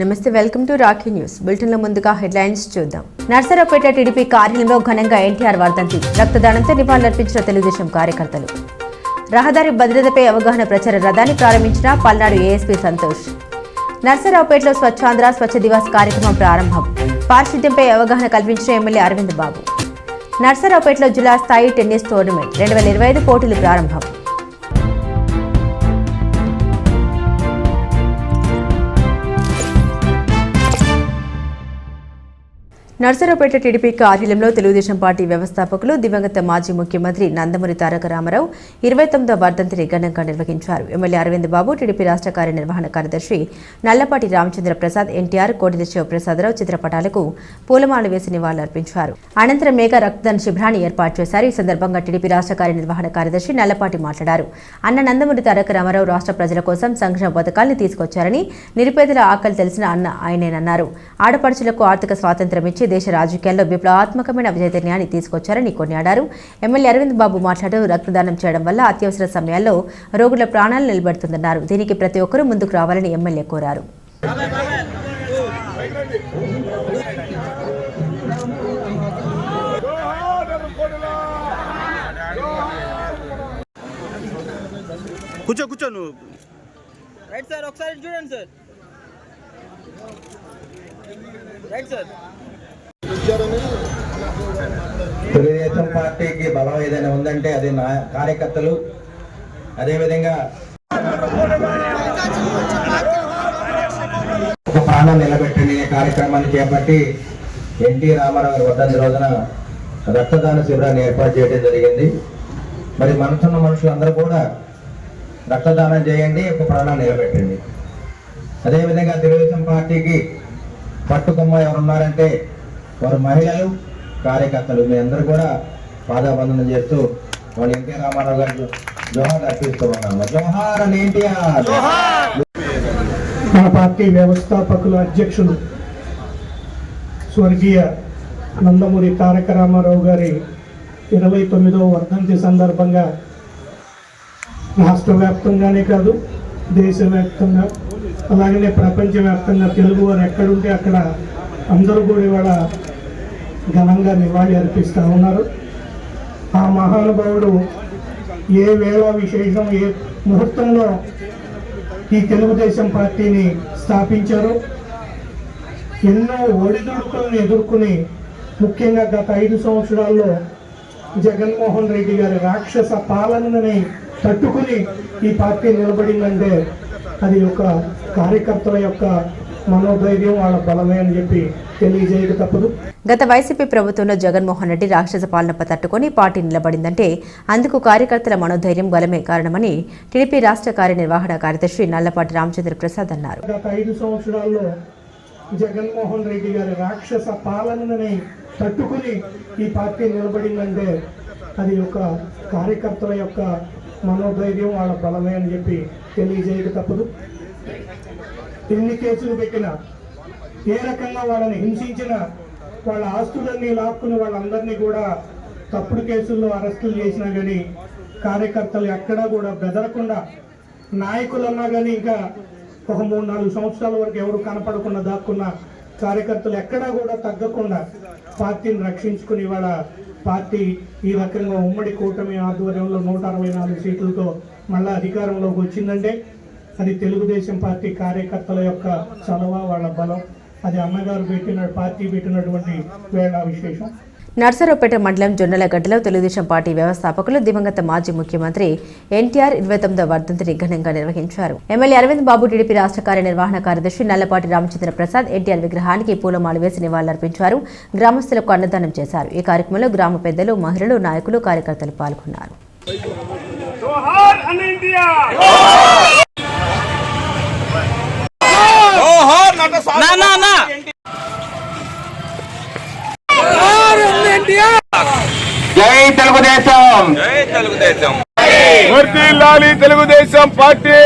నమస్తే welcome to Rakhi news. బులెటిన్లో ముందుగా హెడ్లైన్స్ చూద్దాం. నర్సరావుపేట టీడీపీ కార్యాలయంలో ఘనంగా ఎన్టీఆర్ వర్ధంతి రక్తదానంతో నివాళులర్పించిన తెలుగుదేశం కార్యకర్తలు. రహదారి భద్రతపై అవగాహన ప్రచార రథాన్ని ప్రారంభించిన పల్నాడు ఏఎస్పీ సంతోష్. నర్సరావుపేటలో స్వచ్ఛాంధ్ర స్వచ్ఛ దివాస్ కార్యక్రమం ప్రారంభం. పారిశుద్ధ్యంపై అవగాహన కల్పించిన ఎమ్మెల్యే అరవింద్ బాబు. నర్సరావుపేటలో జిల్లా స్థాయి టెన్నిస్ టోర్నమెంట్. రెండు వేల ఇరవై ఐదు పోటీలు ప్రారంభం. నర్సరావుపేట టీడీపీ కార్యాలయంలో తెలుగుదేశం పార్టీ వ్యవస్థాపకులు దివంగత మాజీ ముఖ్యమంత్రి నందమూరి తారక రామారావు ఇరవై తొమ్మిదో వర్ధంతిని ఘనంగా నిర్వహించారు. ఎమ్మెల్యే అరవింద్ బాబు టీడీపీ రాష్ట్ర కార్యనిర్వహణ కార్యదర్శి నల్లపాటి రామచంద్ర ప్రసాద్ ఎన్టీఆర్ కోటిద శివప్రసాదరావు చిత్రపటాలకు పూలమాల వేసి నివాళులర్పించారు. అనంతరం మేఘ రక్తదాన శిబిరాన్ని ఏర్పాటు చేశారు. ఈ సందర్భంగా టీడీపీ రాష్ట్ర కార్యనిర్వహణ కార్యదర్శి నల్లపాటి మాట్లాడారు. అన్న నందమూరి తారక రామారావు రాష్ట్ర ప్రజల కోసం సంక్షేమ పథకాల్ని తీసుకొచ్చారని నిరుపేదల ఆకలి తెలిసిన అన్న ఆయనేనన్నారు. ఆడపడుచులకు ఆర్థిక స్వాతంత్రం ఇచ్చి దేశ రాజకీయాల్లో విప్లవాత్మకమైన చైతన్యాన్ని తీసుకొచ్చారని కొనియాడారు. ఎమ్మెల్యే అరవింద్ బాబు మాట్లాడుతూ రక్తదానం చేయడం వల్ల అత్యవసర సమయాల్లో రోగుల ప్రాణాలు నిలబెడుతుందన్నారు. దీనికి ప్రతి ఒక్కరూ ముందుకు రావాలని ఎమ్మెల్యే కోరారు. కూర్చో కూర్చో నువ్వు. రైట్ సార్ ఒకసారి చూడండి సార్. Right sir. తెలుగుదేశం పార్టీకి బలం ఏదైనా ఉందంటే అది నా కార్యకర్తలు. అదేవిధంగా ఒక ప్రాణం నిలబెట్టండి కార్యక్రమాన్ని చేపట్టి ఎన్టీ రామారావు గారి వద్ద రోజున రక్తదాన శిబిరాన్ని ఏర్పాటు చేయడం జరిగింది. మరి మనసున్న మనుషులందరూ కూడా రక్తదానం చేయండి ఒక ప్రాణం నిలబెట్టండి. అదేవిధంగా తెలుగుదేశం పార్టీకి పట్టుకొమ్మ ఎవరున్నారంటే వారు మహిళలు కార్యకర్తలు మీ అందరూ కూడా పాదాబంధనం చేస్తూ వాళ్ళు ఎన్టీ రామారావు గారు జోహార్ అర్పిస్తూ ఉన్నాము. జోహార్ అని ఎన్టీఆర్! మా పార్టీ వ్యవస్థాపకుల అధ్యక్షులు స్వర్గీయ నందమూరి తారక రామారావు గారి ఇరవై తొమ్మిదవ వర్ధంతి సందర్భంగా రాష్ట్ర వ్యాప్తంగానే కాదు దేశవ్యాప్తంగా అలాగనే ప్రపంచవ్యాప్తంగా తెలుగు వారు ఎక్కడుంటే అక్కడ అందరూ కూడా ఇవాళ ఘనంగా నివాళి అర్పిస్తూ ఉన్నారు. ఆ మహానుభావుడు ఏ వేళ విశేషం ఏ ముహూర్తంలో ఈ తెలుగుదేశం పార్టీని స్థాపించారు ఎన్నో ఒడిదుడుకులను ఎదుర్కొని ముఖ్యంగా గత ఐదు సంవత్సరాల్లో జగన్మోహన్ రెడ్డి గారి రాక్షస పాలనని తట్టుకుని ఈ పార్టీ నిలబడిందంటే అది ఒక కార్యకర్తల యొక్క మనోధైర్యం వాళ్ళ బలమే అని చెప్పి తెలియజేయక తప్పదు. గత వైసీపీ ప్రభుత్వంలో జగన్మోహన్ రెడ్డి రాక్షస పాలనపై తట్టుకొని పార్టీ నిలబడిందంటే అందుకు కార్యకర్తల మనోధైర్యం బలమే కారణమని టీడీపీ రాష్ట్ర కార్యనిర్వహణ కార్యదర్శి నల్లపాటి రామచంద్ర ప్రసాద్ అన్నారు. గత ఐదు సంవత్సరాల్లో జగన్మోహన్ రెడ్డి గారి రాక్షస పాలనని తట్టుకుని ఈ పార్టీ నిలబడిందంటే అది ఒక కార్యకర్తల యొక్క మనోధైర్యం వాళ్ళ బలమే అని చెప్పి తెలియజేయక తప్పదు. ఎన్ని కేసులు పెట్టినా ఏ రకంగా వాళ్ళని హింసించిన వాళ్ళ ఆస్తులన్నీ లాక్కుని వాళ్ళందరినీ కూడా తప్పుడు కేసుల్లో అరెస్టులు చేసినా కానీ కార్యకర్తలు ఎక్కడా కూడా బెదరకుండా నాయకులన్నా కానీ ఇంకా ఒక మూడు నాలుగు సంవత్సరాల వరకు ఎవరు కనపడకుండా దాక్కున్న కార్యకర్తలు ఎక్కడా కూడా తగ్గకుండా పార్టీని రక్షించుకుని ఇవాళ పార్టీ ఈ రకంగా ఉమ్మడి కూటమి ఆధ్వర్యంలో నూట అరవై నాలుగు సీట్లతో మళ్ళా అధికారంలోకి వచ్చిందంటే అది తెలుగుదేశం పార్టీ కార్యకర్తల యొక్క చలవ వాళ్ళ బలం. అది అన్నగారు పెట్టిన పార్టీ పెట్టినటువంటి వేళ విశేషం నర్సరావుపేట మండలం జొన్నలగడ్డలో తెలుగుదేశం పార్టీ వ్యవస్థాపకులు దివంగత మాజీ ముఖ్యమంత్రి ఎన్టీఆర్ ఇరవై తొమ్మిదో వర్ధంతిని ఘనంగా నిర్వహించారు. ఎమ్మెల్యే అరవింద్ బాబు టీడీపీ రాష్ట్ర కార్యనిర్వహణ కార్యదర్శి నల్లపాటి రామచంద్ర ప్రసాద్ ఎన్టీఆర్ విగ్రహానికి పూలమాల వేసి నివాళులర్పించారు. గ్రామస్తులకు అన్నదానం చేశారు. ఈ కార్యక్రమంలో గ్రామ పెద్దలు మహిళలు నాయకులు కార్యకర్తలు పాల్గొన్నారు. జై తెలుగుదేశం. జై తెలుగుదేశం. వర్దిల్లాలి తెలుగుదేశం పార్టీ.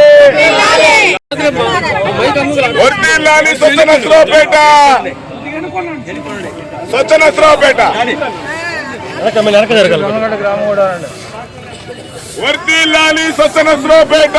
వర్దిల్లాలి స్వచ్ఛనస్రావుపేట స్వచ్ఛనస్రావుపేట వర్దిల్లాలి స్వచ్ఛనస్రావుపేట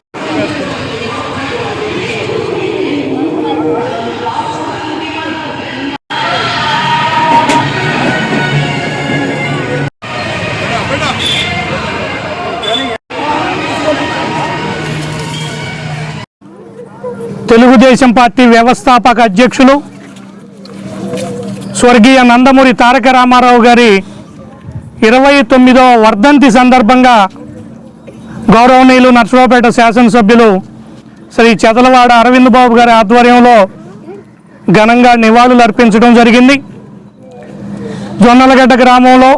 తెలుగుదేశం పార్టీ వ్యవస్థాపక అధ్యక్షులు స్వర్గీయ నందమూరి తారక రామారావు గారి ఇరవై తొమ్మిదవ వర్ధంతి సందర్భంగా గౌరవనీయులు నర్సరావుపేట శాసనసభ్యులు శ్రీ చెదలవాడ అరవింద్ బాబు గారి ఆధ్వర్యంలో ఘనంగా నివాళులు అర్పించడం జరిగింది. జొన్నలగడ్డ గ్రామంలో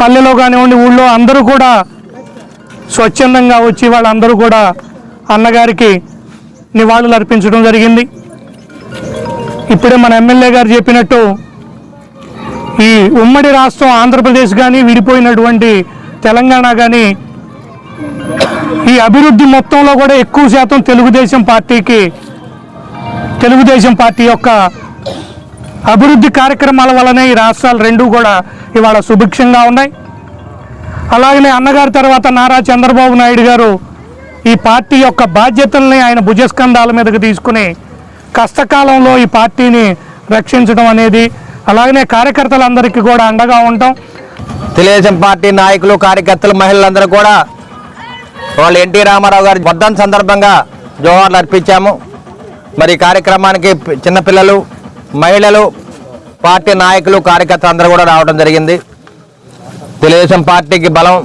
పల్లెలో కానివ్వండి ఊళ్ళో అందరూ కూడా స్వచ్ఛందంగా వచ్చి వాళ్ళందరూ కూడా అన్నగారికి నివాళులు అర్పించడం జరిగింది. ఇప్పుడే మన ఎమ్మెల్యే గారు చెప్పినట్టు ఈ ఉమ్మడి రాష్ట్రం ఆంధ్రప్రదేశ్ కానీ విడిపోయినటువంటి తెలంగాణ కానీ ఈ అభివృద్ధి మొత్తంలో కూడా ఎక్కువ శాతం తెలుగుదేశం పార్టీకి తెలుగుదేశం పార్టీ యొక్క అభివృద్ధి కార్యక్రమాల వలనే ఈ రాష్ట్రాలు రెండూ కూడా ఇవాళ సుభిక్షంగా ఉన్నాయి. అలాగనే అన్నగారి తర్వాత నారా చంద్రబాబు నాయుడు గారు ఈ పార్టీ యొక్క బాధ్యతల్ని ఆయన భుజస్కంధాల మీదకి తీసుకుని కష్టకాలంలో ఈ పార్టీని రక్షించడం అనేది అలాగనే కార్యకర్తలందరికీ కూడా అండగా ఉంటాం. తెలుగుదేశం పార్టీ నాయకులు కార్యకర్తలు మహిళలందరూ కూడా వాళ్ళు ఎన్టీ రామారావు గారి వర్ధన్ సందర్భంగా జోహార్లు అర్పించాము. మరి కార్యక్రమానికి చిన్నపిల్లలు మహిళలు పార్టీ నాయకులు కార్యకర్తలు అందరూ కూడా రావడం జరిగింది. తెలుగుదేశం పార్టీకి బలం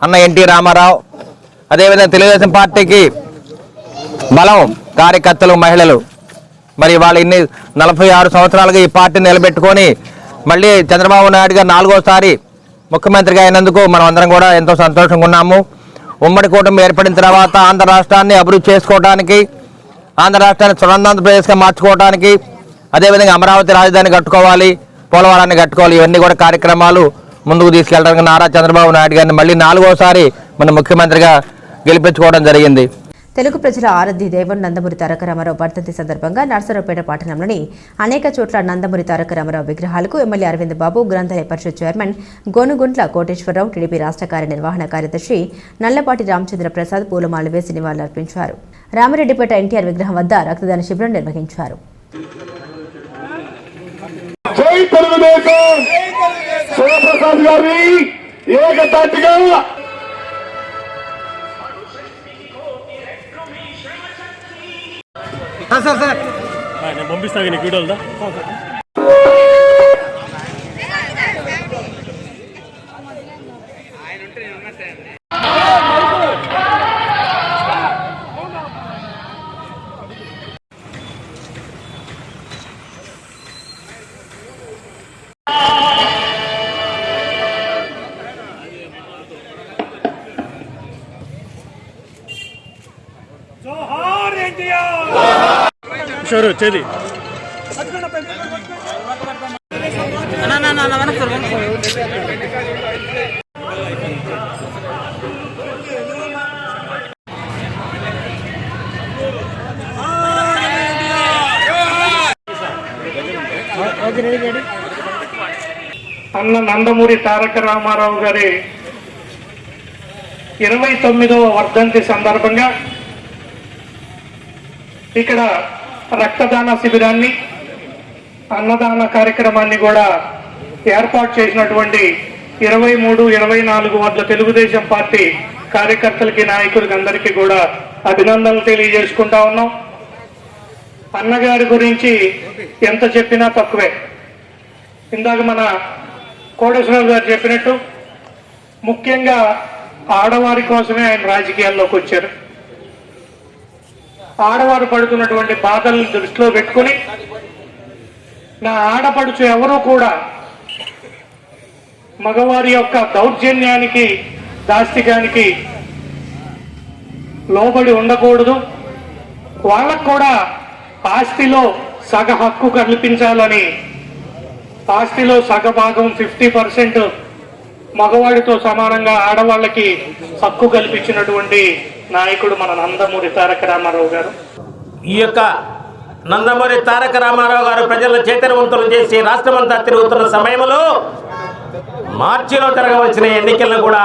అన్న ఎన్టీ రామారావు అదేవిధంగా తెలుగుదేశం పార్టీకి బలం కార్యకర్తలు మహిళలు. మరి వాళ్ళు ఇన్ని నలభై ఆరు సంవత్సరాలుగా ఈ పార్టీని నిలబెట్టుకొని మళ్ళీ చంద్రబాబు నాయుడు గారు నాలుగోసారి ముఖ్యమంత్రిగా అయినందుకు మనం అందరం కూడా ఎంతో సంతోషంగా ఉన్నాము. ఉమ్మడి కూటమి ఏర్పడిన తర్వాత ఆంధ్ర రాష్ట్రాన్ని అభివృద్ధి చేసుకోవడానికి ఆంధ్ర రాష్ట్రాన్ని స్వర్ణాంధ్రప్రదేశ్గా మార్చుకోవడానికి అదేవిధంగా అమరావతి రాజధాని కట్టుకోవాలి పోలవరాన్ని కట్టుకోవాలి ఇవన్నీ కూడా కార్యక్రమాలు ముందుకు తీసుకెళ్ళడానికి నారా చంద్రబాబు నాయుడు గారిని మళ్ళీ నాలుగోసారి మన ముఖ్యమంత్రిగా గెలిపించుకోవడం జరిగింది. తెలుగు ప్రజల ఆరాధ్య దైవం నందమూరి తారక రామారావు వర్ధంతి సందర్భంగా నర్సరావుపేట పట్టణంలోని అనేక చోట్ల నందమూరి తారక రామారావు విగ్రహాలకు ఎమ్మెల్యే అరవింద్ బాబు గ్రంథాలయ పరిషత్ చైర్మన్ గోనుగుంట్ల కోటేశ్వరరావు టీడీపీ రాష్ట్ర కార్యనిర్వహణ కార్యదర్శి నల్లపాటి రామచంద్ర ప్రసాద్ పూలమాలలు వేసి నివాళులర్పించారు. రామిరెడ్డిపేట ఎన్టీఆర్ విగ్రహం వద్ద రక్తదాన శిబిరం నిర్వహించారు. జై సార్ సార్ నేను పంపిస్తాను నీకు వీడియోలు షూరు వచ్చేది అన్న అన్న నందమూరి తారక రామారావు గారి ఇరవై తొమ్మిదవ వర్ధంతి సందర్భంగా ఇక్కడ రక్తదాన శిబిరాన్ని అన్నదాన కార్యక్రమాన్ని కూడా ఏర్పాటు చేసినటువంటి ఇరవై మూడు ఇరవై నాలుగు వద్ద తెలుగుదేశం పార్టీ కార్యకర్తలకి నాయకులకి అందరికీ కూడా అభినందనలు తెలియజేసుకుంటా ఉన్నాం. అన్నగారి గురించి ఎంత చెప్పినా తక్కువే. ఇందాక మన కోటేశ్వరరావు గారు చెప్పినట్టు ముఖ్యంగా ఆడవారి కోసమే ఆయన రాజకీయాల్లోకి వచ్చారు. ఆడవారు పడుతున్నటువంటి బాధలను దృష్టిలో పెట్టుకుని నా ఆడపడుచు ఎవరూ కూడా మగవారి యొక్క దౌర్జన్యానికి దాస్తికానికి లోబడి ఉండకూడదు. వాళ్ళకు కూడా ఆస్తిలో సగ హక్కు కల్పించాలని ఆస్తిలో సగ భాగం ఫిఫ్టీ పర్సెంట్ మగవాడితో సమానంగా ఆడవాళ్ళకి హక్కు కల్పించినటువంటి నాయకుడు మన నందమూరి తారక రామారావు గారు. ఈ యొక్క నందమూరి తారక రామారావు గారు ప్రజలను చైతన్యవంతులు చేసి రాష్ట్రమంతా తిరుగుతున్న సమయంలో మార్చిలో జరగవలసిన ఎన్నికలను కూడా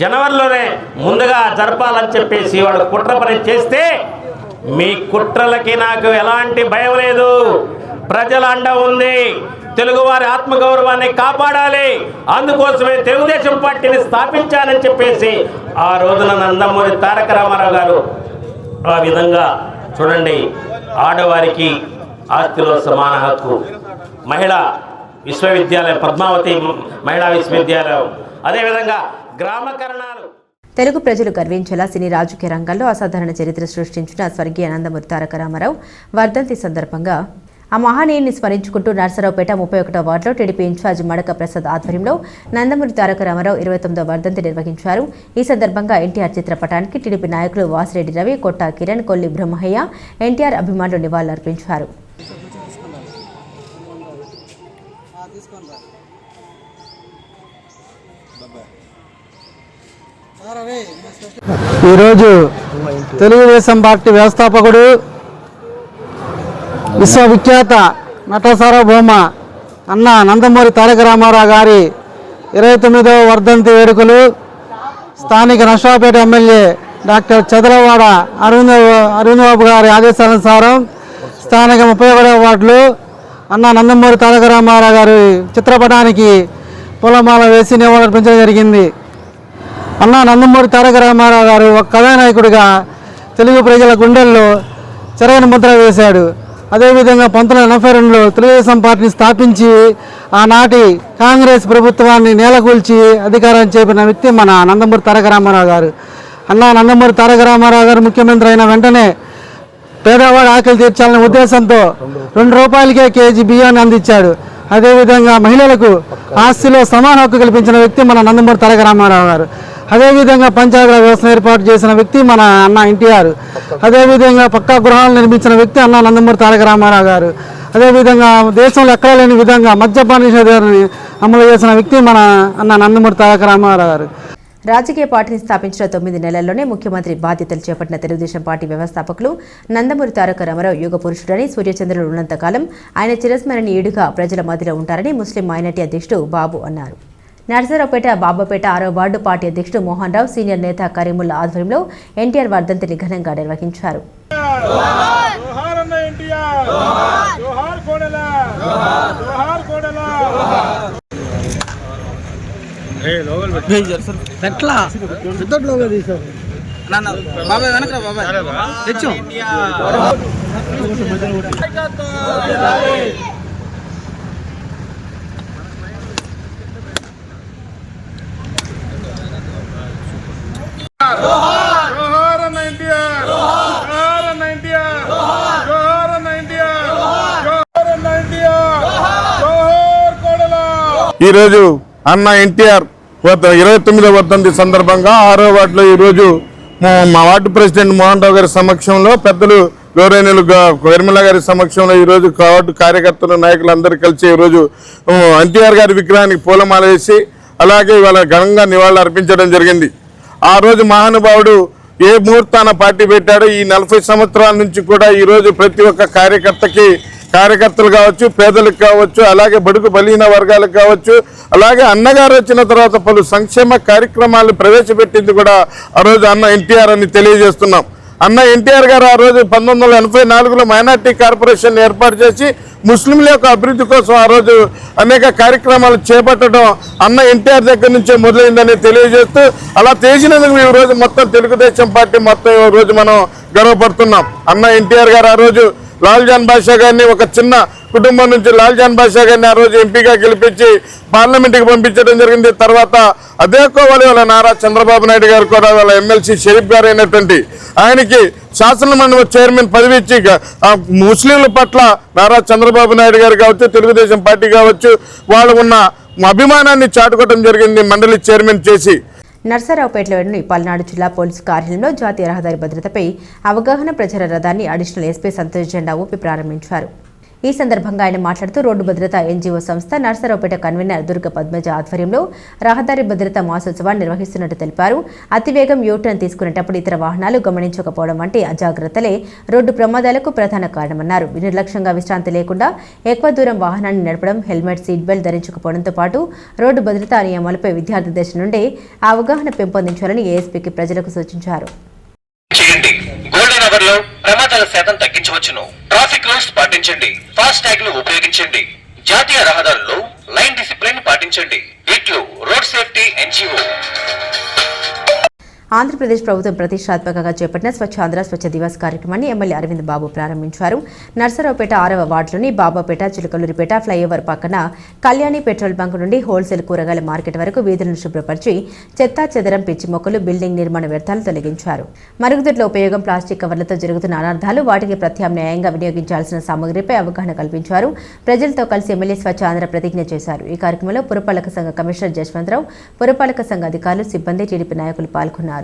జనవరిలోనే ముందుగా జరపాలని చెప్పేసి వాడు కుట్ర పని చేస్తే మీ కుట్రలకి నాకు ఎలాంటి భయం లేదు. ప్రజల అండ ఉంది. తెలుగువారి ఆత్మగౌరవాన్ని కాపాడాలి. అందుకోసమే తెలుగుదేశం పార్టీని స్థాపించాలని చెప్పేసి ఆ రోజున నందమూరి తారక రామారావు గారు ఆ విధంగా చూడండి ఆడవారికి ఆస్తిలో సమాన హక్కు. మహిళా విశ్వవిద్యాలయం పద్మావతి మహిళా విశ్వవిద్యాలయం. అదేవిధంగా గ్రామకరణాలు తెలుగు ప్రజలు గర్వించేలా సినీ రాజకీయ రంగంలో అసాధారణ చరిత్ర సృష్టించిన స్వర్గీయ నందమూరి తారక రామారావు వర్ధంతి సందర్భంగా ఆ మహానీయుని స్మరించుకుంటూ నర్సరావుపేట ముప్పై ఒకటో వార్డులో టీడీపీ ఇన్ఛార్జ్ మడక ప్రసాద్ ఆధ్వర్యంలో నందమూరి తారక రామారావు ఇరవై తొమ్మిదో వర్ధంతి నిర్వహించారు. ఈ సందర్భంగా ఎన్టీఆర్ చిత్రపటానికి టీడీపీ నాయకులు వాసిరెడ్డి రవి కొట్టా కిరణ్ కొల్లి బ్రహ్మయ్య ఎన్టీఆర్ అభిమానులు నివాళులర్పించారు. ఈరోజు తెలుగుదేశం పార్టీ వ్యవస్థాపకుడు విశ్వవిఖ్యాత నట సార్వభౌమ అన్న నందమూరి తారక రామారావు గారి ఇరవై తొమ్మిదవ వర్ధంతి వేడుకలు. స్థానిక నర్సాపేట ఎమ్మెల్యే డాక్టర్ చదలవాడ అరవింద అరవింద్ బాబు గారి ఆదేశానుసారం స్థానిక ముప్పై ఒకటవ వార్డులు అన్న నందమూరి తారక రామారావు గారి చిత్రపటానికి పూలమాల వేసి నివాళులర్పించడం జరిగింది. అన్న నందమూరి తారక రామారావు గారు ఒక కథానాయకుడిగా తెలుగు ప్రజల గుండెల్లో చెరగని ముద్ర వేశాడు. అదేవిధంగా పంతొమ్మిది వందల ఎనభై రెండులో తెలుగుదేశం పార్టీని స్థాపించి ఆనాటి కాంగ్రెస్ ప్రభుత్వాన్ని నేలకూల్చి అధికారం చేపిన వ్యక్తి మన నందమూరి తారక రామారావు గారు. అన్న నందమూరి తారక రామారావు గారు ముఖ్యమంత్రి అయిన వెంటనే పేదవాడు ఆకలి తీర్చాలనే ఉద్దేశంతో రెండు రూపాయలకే కేజీ బియ్యాన్ని అందించాడు. అదేవిధంగా మహిళలకు ఆస్తిలో సమాన హక్కు కల్పించిన వ్యక్తి మన నందమూరి తారక రామారావు గారు. అదేవిధంగా పంచాయతీరాజ్ వ్యవస్థను ఏర్పాటు చేసిన వ్యక్తి మన అన్న ఎన్టీఆర్. అదేవిధంగా పక్కా గృహాలు నిర్మించిన వ్యక్తి అన్న నందమూరి తారక రామారావు గారు. అదేవిధంగా దేశంలో ఎక్కడా లేని విధంగా మద్యపాన నిషేధాన్ని అమలు చేసిన వ్యక్తి మన అన్న నందమూరి తారక రామారావు గారు. రాజకీయ పార్టీని స్థాపించిన తొమ్మిది నెలల్లోనే ముఖ్యమంత్రి బాధ్యతలు చేపట్టిన తెలుగుదేశం పార్టీ వ్యవస్థాపకులు నందమూరి తారక రామారావు యుగ పురుషుడని సూర్యచంద్రులు ఉన్నంతకాలం ఆయన చిరస్మరణీయుడిగా ప్రజల మధ్యలో ఉంటారని ముస్లిం మైనార్టీ అధ్యక్షుడు బాబు అన్నారు. నర్సరావుపేట బాబాపేట ఆరో వార్డు పార్టీ అధ్యక్షుడు మోహన్ రావు సీనియర్ నేత కరీముల్లా ఆధ్వర్యంలో ఎన్టీఆర్ వర్ధంతిని ఘనంగా నిర్వహించారు. ఎట్లా బాబాయ్ బాబాయ్. తెచ్చు జోహార్ అన్న ఎన్టీఆర్ జోహార్ అన్న ఎన్టీఆర్ జోహార్ అన్న ఎన్టీఆర్ జోహార్ అన్న ఎన్టీఆర్ జోహార్ కోడెల ఈరోజు అన్న ఎన్టీఆర్ ఇరవై తొమ్మిదో వర్ధంతి సందర్భంగా ఆరో వార్డులో ఈరోజు మా- మా వార్డు ప్రెసిడెంట్ మోహన్ రావు గారి సమక్షంలో పెద్దలు గౌరవనీయులు వెర్మిల గారి సమక్షంలో ఈరోజు వార్డు కార్యకర్తలు నాయకులు అందరూ కలిసి ఈరోజు ఎన్టీఆర్ గారి విగ్రహానికి పూలమాల వేసి అలాగే ఇవాళ ఘనంగా నివాళులు అర్పించడం జరిగింది. ఆ రోజు మహానుభావుడు ఏ ముహూర్తాన పార్టీ పెట్టాడో ఈ నలభై సంవత్సరాల నుంచి కూడా ఈరోజు ప్రతి ఒక్క కార్యకర్తకి కార్యకర్తలు కావచ్చు పేదలకు కావచ్చు అలాగే బడుగు బలిన వర్గాలకు కావచ్చు అలాగే అన్నగారు వచ్చిన తర్వాత పలు సంక్షేమ కార్యక్రమాలు ప్రవేశపెట్టింది కూడా ఆ రోజు అన్న ఎన్టీఆర్ అని తెలియజేస్తున్నాం. అన్న ఎన్టీఆర్ గారు ఆ రోజు పంతొమ్మిది వందల ఎనభై నాలుగులో మైనార్టీ కార్పొరేషన్ ఏర్పాటు చేసి ముస్లింల యొక్క అభివృద్ధి కోసం ఆ రోజు అనేక కార్యక్రమాలు చేపట్టడం అన్న ఎన్టీఆర్ దగ్గర నుంచే మొదలైందని తెలియజేస్తూ అలా తెలిసినందుకు ఈ రోజు మొత్తం తెలుగుదేశం పార్టీ మొత్తం ఈ రోజు మనం గర్వపడుతున్నాం. అన్న ఎన్టీఆర్ గారు ఆ రోజు లాల్ జాన్ బాషా గారిని ఒక చిన్న కుటుంబం నుంచి లాల్ జాన్ బాషా గారిని ఆ రోజు ఎంపీగా గెలిపించి పార్లమెంట్కి పంపించడం జరిగింది. తర్వాత అదే కోవాలి వాళ్ళ నారా చంద్రబాబు నాయుడు గారు కూడా వాళ్ళ ఎమ్మెల్సీ షరీఫ్ గారు అయినటువంటి ఆయనకి శాసనమండలి చైర్మన్ పదవి ఇచ్చి ముస్లింల పట్ల నారా చంద్రబాబు నాయుడు గారు కావచ్చు తెలుగుదేశం పార్టీ కావచ్చు వాళ్ళు ఉన్న అభిమానాన్ని చాటుకోవడం జరిగింది మండలి చైర్మన్ చేసి. నర్సరావుపేటలోని పల్నాడు జిల్లా పోలీసు కార్యాలయంలో జాతీయ రహదారి భద్రతపై అవగాహన ప్రచార రథాన్ని అడిషనల్ ఎస్పీ సంతోష్ జెండా ఊపి ప్రారంభించారు. ఈ సందర్భంగా ఆయన మాట్లాడుతూ రోడ్డు భద్రత ఎన్జీఓ సంస్థ నర్సరావుపేట కన్వీనర్ దుర్గ పద్మజ ఆధ్వర్యంలో రహదారి భద్రత మాసోత్సవాన్ని నిర్వహిస్తున్నట్టు తెలిపారు. అతివేగం యూటర్న్ తీసుకునేటప్పుడు ఇతర వాహనాలు గమనించకపోవడం వంటి అజాగ్రత్తలే రోడ్డు ప్రమాదాలకు ప్రధాన కారణమన్నారు. నిర్లక్ష్యంగా విశ్రాంతి లేకుండా ఎక్కువ దూరం వాహనాన్ని నడపడం హెల్మెట్ సీట్ బెల్ట్ ధరించకపోవడంతో పాటు రోడ్డు భద్రతా నియమాలపై విద్యార్థి దశ నుండే అవగాహన పెంపొందించాలని ఏఎస్పీకి ప్రజలకు సూచించారు. చేయండి ప్రమాదాల శాతం తగ్గించవచ్చును. ట్రాఫిక్ రూల్స్ పాటించండి. ఫాస్ట్ ట్యాగ్లు ఉపయోగించండి. జాతీయ రహదారుల్లో లైన్ డిసిప్లిన్ పాటించండి. ఇట్లు రోడ్ సేఫ్టీ ఎన్జిఓ. ఆంధ్రప్రదేశ్ ప్రభుత్వం ప్రతిష్టాత్మకంగా చేపట్టిన స్వచ్ఛ ఆంధ్ర స్వచ్ఛ దివస్ కార్యక్రమాన్ని ఎమ్మెల్యే అరవింద్ బాబు ప్రారంభించారు. నర్సరావుపేట ఆరవ వార్డులోని బాబాపేట చిలకలూరిపేట ఫ్లైఓవర్ పక్కన కళ్యాణి పెట్రోల్ బంక్ నుండి హోల్సేల్ కూరగాయల మార్కెట్ వరకు వీధులను శుభ్రపరిచి చెత్తా చెదరం పిచ్చి మొక్కలు బిల్డింగ్ నిర్మాణ వ్యర్థాలు తొలగించారు. మరుగుదొడ్ల ఉపయోగం ప్లాస్టిక్ కవర్లతో జరుగుతున్న అనర్థాలు వాటికి ప్రత్యామ్నాయంగా వినియోగించాల్సిన సామగ్రిపై అవగాహన కల్పించారు. ప్రజలతో కలిసి ఎమ్మెల్యే స్వచ్ఛ ఆంధ్ర ప్రతిజ్ఞ చేశారు. ఈ కార్యక్రమంలో పురపాలక సంఘ కమిషనర్ జశ్వంతరావు పురపాలక సంఘ అధికారులు సిబ్బంది టీడీపీ నాయకులు పాల్గొన్నారు.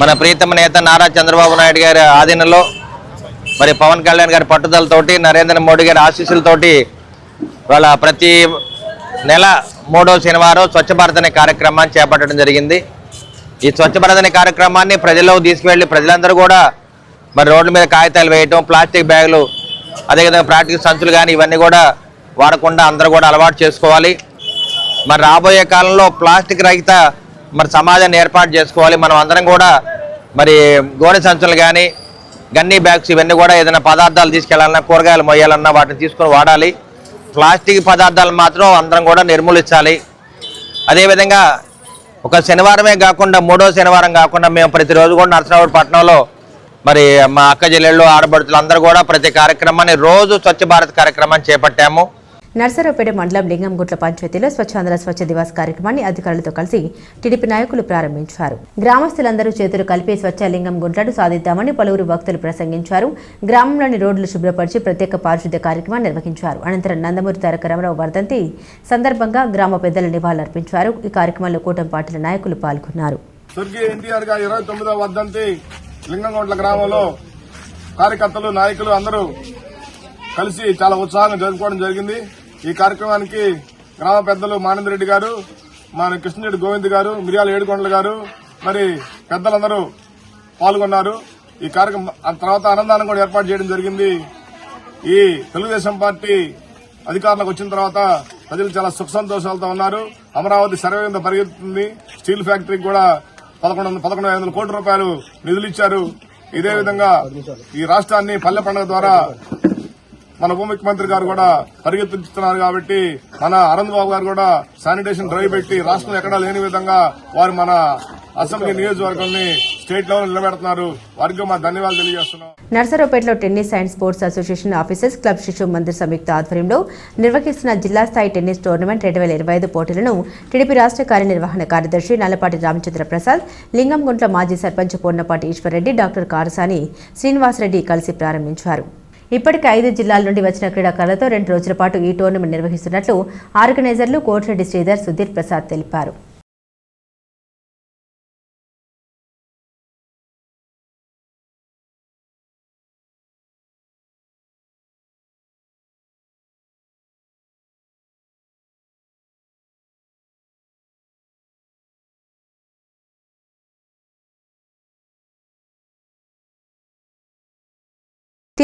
మన ప్రీతమ నేత నారా చంద్రబాబు నాయుడు గారి ఆధీనంలో మరి పవన్ కళ్యాణ్ గారి పట్టుదలతోటి నరేంద్ర మోడీ గారి ఆశీస్సులతోటి వాళ్ళ ప్రతి నెల మూడో శనివారం స్వచ్ఛ భారత్ అనే కార్యక్రమాన్ని చేపట్టడం జరిగింది. ఈ స్వచ్ఛ భారత్ అనే కార్యక్రమాన్ని ప్రజల్లో తీసుకువెళ్ళి ప్రజలందరూ కూడా మరి రోడ్ల మీద కాగితాలు వేయటం ప్లాస్టిక్ బ్యాగులు అదేవిధంగా ప్లాస్టిక్ సంచులు కానీ ఇవన్నీ కూడా వాడకుండా అందరూ కూడా అలవాటు చేసుకోవాలి. మరి రాబోయే కాలంలో ప్లాస్టిక్ రహిత మరి సమాజాన్ని ఏర్పాటు చేసుకోవాలి. మనం అందరం కూడా మరి గోనె సంచులు కానీ గన్నీ బ్యాగ్స్ ఇవన్నీ కూడా ఏదైనా పదార్థాలు తీసుకెళ్ళాలన్నా కూరగాయలు మొయ్యాలన్నా వాటిని తీసుకొని వాడాలి. ప్లాస్టిక్ పదార్థాలు మాత్రం అందరం కూడా నిర్మూలించాలి. అదేవిధంగా ఒక శనివారమే కాకుండా మూడో శనివారం కాకుండా మేము ప్రతిరోజు కూడా నరసరావుడు పట్టణంలో మరి మా అక్క జిల్లెళ్ళు ఆడబడుతులు అందరూ కూడా ప్రతి కార్యక్రమాన్ని రోజు స్వచ్ఛ భారత్ కార్యక్రమాన్ని చేపట్టాము. నర్సరావుపేట మండలం లింగంగుట్ల పంచాయతీలో స్వచ్ఛాంధ్ర స్వచ్ఛ దివాస్ కార్యక్రమాన్ని అధికారులతో కలిసి టీడీపీ నాయకులు ప్రారంభించారు. గ్రామస్తులందరూ చేతులు కలిపి స్వచ్ఛ లింగం గుంట్లను సాధిద్దామని పలువురు భక్తులు ప్రసంగించారు. గ్రామంలోని రోడ్లు శుభ్రపరిచి ప్రత్యేక పారిశుద్ధ్య కార్యక్రమాన్ని నిర్వహించారు. అనంతరం నందమూరి తారక రామరావు వర్ధంతి సందర్భంగా గ్రామ పెద్దలు నివాళులర్పించారు. ఈ కార్యక్రమంలో కూటమి పార్టీల నాయకులు పాల్గొన్నారు. లింగంగొంట్ల గ్రామంలో కార్యకర్తలు నాయకులు అందరూ కలిసి చాలా ఉత్సాహంగా జరుపుకోవడం జరిగింది. ఈ కార్యక్రమానికి గ్రామ పెద్దలు మానేంద్రెడ్డి గారు మన కృష్ణరెడ్డి గోవింద్ గారు మిరియాల ఏడుకొండల గారు మరి పెద్దలందరూ పాల్గొన్నారు. ఈ కార్యక్రమం ఆ తర్వాత అన్నదానం కూడా ఏర్పాటు చేయడం జరిగింది. ఈ తెలుగుదేశం పార్టీ అధికారంలోకి వచ్చిన తర్వాత ప్రజలు చాలా సుఖ సంతోషాలతో ఉన్నారు. అమరావతి సర్వేంత పరిగెత్తుతుంది. స్టీల్ ఫ్యాక్టరీకి కూడా పదకొండు పదకొండు ఐదు వందల కోట్ల రూపాయలు నిధులు ఇచ్చారు. ఇదే విధంగా ఈ రాష్ట్రాన్ని పల్లె పండుగ ద్వారా మన ఉప ముఖ్యమంత్రి గారు కూడా పరిగెత్తుతున్నారు కాబట్టి మన ఆనంద్ బాబు గారు కూడా శానిటేషన్ డ్రైవ్ పెట్టి రాష్ట్రం ఎక్కడా లేని విధంగా వారు మన అసెంబ్లీ నియోజకవర్గాన్ని స్టేట్ లెవెల్ నిలబెడుతున్నారు. వారికి మా ధన్యవాదాలు తెలియజేస్తున్నాం. నర్సరావుపేటలో tennis and sports association officers club Shishu Mandir సంయుక్త ఆధ్వర్యంలో నిర్వహిస్తున్న జిల్లా స్థాయి టెన్నిస్ టోర్నమెంట్ రెండు వేల ఇరవై ఐదు పోటీలను టీడీపీ రాష్ట్ర కార్యనిర్వహణ కార్యదర్శి నల్లపాటి రామచంద్ర ప్రసాద్ లింగంగుంట్ల మాజీ సర్పంచ్ పూర్ణపాటి ఈశ్వర్రెడ్డి డాక్టర్ కారసాని శ్రీనివాసరెడ్డి కలిసి ప్రారంభించారు. ఇప్పటికే ఐదు జిల్లాల నుండి వచ్చిన క్రీడాకారులతో రెండు రోజుల పాటు ఈ టోర్నమెంట్ నిర్వహిస్తున్నట్లు ఆర్గనైజర్లు కోటిరెడ్డి శ్రీధర్ సుధీర్ ప్రసాద్ తెలిపారు.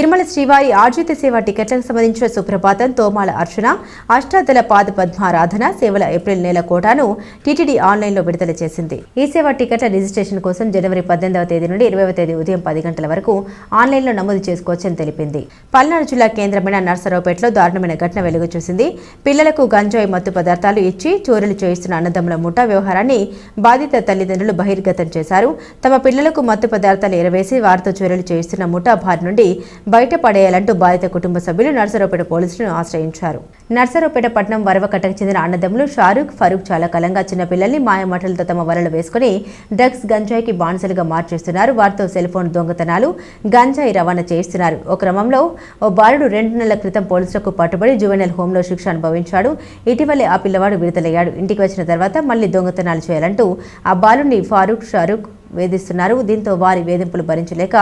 తిరుమల శ్రీవారి ఆర్జిత సేవ టికెట్లకు సంబంధించిన సుప్రభాతం తోమాల అర్చన అష్టాదల పాద పద్మారాధన సేవల ఏప్రిల్ నెల కోటాను టీటీడీ ఆన్లైన్లో విడుదల చేసింది. ఈ సేవ టికెట్ల రిజిస్ట్రేషన్ కోసం జనవరి పద్దెనిమిదవ తేదీ నుండి ఇరవై తేదీ ఉదయం పది గంటల వరకు ఆన్లైన్లో నమోదు చేసుకోవచ్చని తెలిపింది. పల్నాడు జిల్లా కేంద్రమైన నర్సరావుపేటలో దారుణమైన ఘటన వెలుగు చూసింది. పిల్లలకు గంజాయి మత్తు పదార్థాలు ఇచ్చి చోరీలు చేయిస్తున్న అన్నదమ్ముల ముఠా వ్యవహారాన్ని బాధిత తల్లిదండ్రులు బహిర్గతం చేశారు. తమ పిల్లలకు మత్తు పదార్థాలు ఎరవేసి వారితో చోరీలు చేయిస్తున్న ముఠా భారీ నుండి బయటపడేయాలంటూ బాధిత కుటుంబ సభ్యులు నర్సరావుపేట పోలీసులను ఆశ్రయించారు. నర్సరావుపేట పట్టణం వరవకట్టకు చెందిన అన్నదమ్ములు షారూక్ ఫరూక్ చాలా కాలంగా చిన్నపిల్లల్ని మాయమాటలతో తమ వలలు వేసుకుని డ్రగ్స్ గంజాయికి బానిసలుగా మార్చేస్తున్నారు. వారితో సెల్ ఫోన్ దొంగతనాలు గంజాయి రవాణా చేయిస్తున్నారు. ఓ క్రమంలో ఓ బాలుడు రెండు నెలల క్రితం పోలీసులకు పట్టుబడి జువెనల్ హోంలో శిక్ష అనుభవించాడు. ఇటీవలే ఆ పిల్లవాడు విడుదలయ్యాడు. ఇంటికి వచ్చిన తర్వాత మళ్ళీ దొంగతనాలు చేయాలంటూ ఆ బాలుని ఫారూక్ షారూక్ వేధిస్తున్నారు. దీంతో వారి వేధింపులు భరించలేక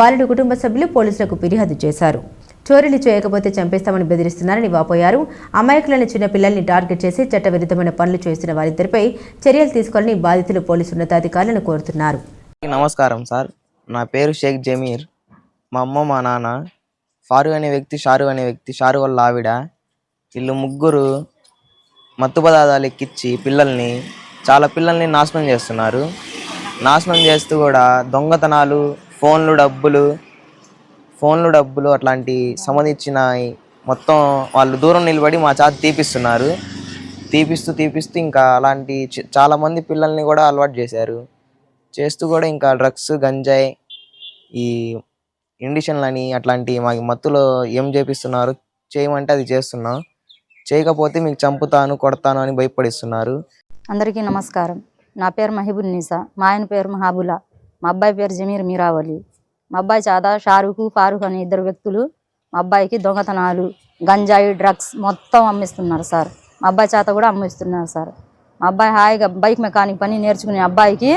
బాలుడి కుటుంబ సభ్యులు పోలీసులకు ఫిర్యాదు చేశారు. చోరీలు చేయకపోతే చంపేస్తామని బెదిరిస్తున్నారని వాపోయారు. అమాయకులైన చిన్న పిల్లల్ని టార్గెట్ చేసి చట్టవిరుద్ధమైన పనులు చేస్తున్న వారిద్దరిపై చర్యలు తీసుకోవాలని బాధితులు పోలీసు ఉన్నతాధికారులను కోరుతున్నారు. నమస్కారం సార్. నా పేరు షేక్ జమీర్. మా అమ్మ మా నాన్న ఫారు అనే వ్యక్తి షారు అనే వ్యక్తి షారు వాళ్ళ ఆవిడ వీళ్ళు ముగ్గురు మత్తు పదార్థాలు ఎక్కించి పిల్లల్ని చాలా పిల్లల్ని నాశనం చేస్తున్నారు. నాశనం చేస్తూ కూడా దొంగతనాలు ఫోన్లు డబ్బులు ఫోన్లు డబ్బులు అట్లాంటి సంబంధించిన మొత్తం వాళ్ళు దూరం నిలబడి మా చేత తీపిస్తున్నారు. తీపిస్తూ తీపిస్తూ ఇంకా అలాంటి చ- పిల్లల్ని కూడా అలవాటు చేశారు. చేస్తూ కూడా ఇంకా డ్రగ్స్ గంజాయి ఈ ఇండిషన్లని అట్లాంటి మా మత్తులో ఏం చేపిస్తున్నారు? చేయమంటే అది చేస్తున్నాం. చేయకపోతే మీకు చంపుతాను కొడతాను అని భయపడిస్తున్నారు. అందరికీ నమస్కారం. నా పేరు మహిబుల్ నిసా మా ఆయన పేరు మహాబులా. మా అబ్బాయి పేరు జమీర్ మీరావలి మా అబ్బాయి చాదా షారుఖ్ ఫారూఖ్ అనే ఇద్దరు వ్యక్తులు మా అబ్బాయికి దొంగతనాలు గంజాయి డ్రగ్స్ మొత్తం అమ్మిస్తున్నారు సార్. మా అబ్బాయి చేత కూడా అమ్మిస్తున్నారు సార్. మా అబ్బాయి హాయిగా బైక్ మెకానిక్ పని నేర్చుకునే అబ్బాయికి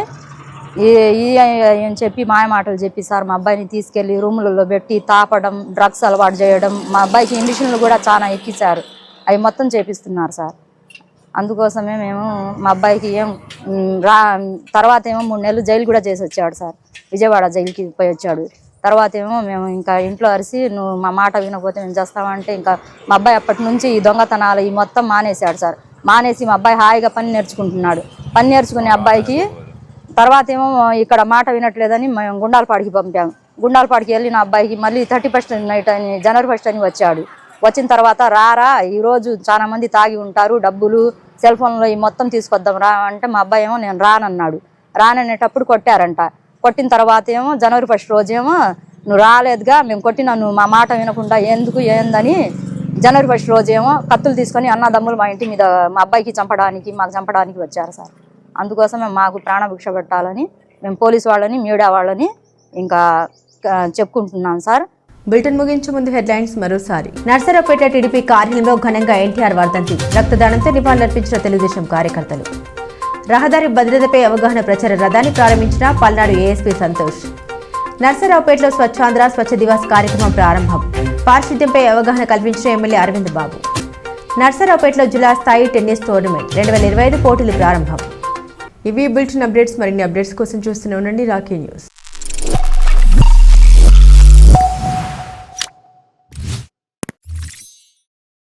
ఈ ఈ అని చెప్పి మాయ మాటలు చెప్పి సార్ మా అబ్బాయిని తీసుకెళ్ళి రూములలో పెట్టి తాపడం డ్రగ్స్ అలవాటు చేయడం మా అబ్బాయికి ఇండిషన్లు కూడా చాలా ఎక్కించారు. అవి మొత్తం చేపిస్తున్నారు సార్. అందుకోసమే మేము మా అబ్బాయికి ఏం రా తర్వాత ఏమో మూడు నెలలు జైలు కూడా చేసి వచ్చాడు సార్. విజయవాడ జైలుకి పోయి వచ్చాడు. తర్వాత ఏమో మేము ఇంకా ఇంట్లో అరిసి నువ్వు మా మాట వినకపోతే మేము చేస్తామంటే ఇంకా మా అబ్బాయి అప్పటి నుంచి ఈ దొంగతనాలు ఈ మొత్తం మానేశాడు సార్. మానేసి మా అబ్బాయి హాయిగా పని నేర్చుకుంటున్నాడు. పని నేర్చుకునే అబ్బాయికి తర్వాత ఏమో ఇక్కడ మాట వినట్లేదని మేము గుండాలపాడికి పంపాము గుండాలపాడికి వెళ్ళిన అబ్బాయికి మళ్ళీ థర్టీ ఫస్ట్ నైట్ అని జనవరి ఫస్ట్ అని వచ్చాడు. వచ్చిన తర్వాత రారా ఈరోజు చాలా మంది తాగి ఉంటారు డబ్బులు సెల్ ఫోన్లో ఈ మొత్తం తీసుకొద్దాం రా అంటే మా అబ్బాయి ఏమో నేను రానన్నాడు. రాననేటప్పుడు కొట్టారంట. కొట్టిన తర్వాత ఏమో జనవరి ఫస్ట్ రోజేమో నువ్వు రాలేదుగా మేము కొట్టిన నువ్వు మా మాట వినకుండా ఎందుకు ఏందని జనవరి ఫస్ట్ రోజేమో కత్తులు తీసుకొని అన్నదమ్ములు మా ఇంటి మీద మా అబ్బాయికి చంపడానికి మాకు చంపడానికి వచ్చారు సార్. అందుకోసమే మాకు ప్రాణభిక్ష పెట్టాలని మేము పోలీస్ వాళ్ళని మీడియా వాళ్ళని ఇంకా చెప్పుకుంటున్నాం సార్. బులెటిన్ ముగించే ముందు హెడ్లైన్స్ మరోసారి. నర్సరావుపేట టీడీపీ కార్యాలయంలో ఘనంగా ఎన్టీఆర్ వర్ధంతి రక్తదానంతో నివాళులర్పించిన తెలుగుదేశం కార్యకర్తలు. రహదారి భద్రతపై అవగాహన ప్రచార రథాన్ని ప్రారంభించిన పల్నాడు ఏఎస్పీ సంతోష్. నర్సరావుపేటలో స్వచ్ఛాంధ్ర స్వచ్ఛ దివాస్ కార్యక్రమం ప్రారంభం. పారిశుద్ధ్యంపై అవగాహన కల్పించిన ఎమ్మెల్యే అరవింద్ బాబు. నర్సరావుపేటలో జిల్లా స్థాయి టెన్నిస్ టోర్నమెంట్. రెండు వేల ఇరవై ఐదు పోటీలు ప్రారంభం. ఇవి బులెటిన్ అప్డేట్స్. మరిన్ని అప్డేట్స్ కోసం చూస్తూనే ఉండండి. Rocky news.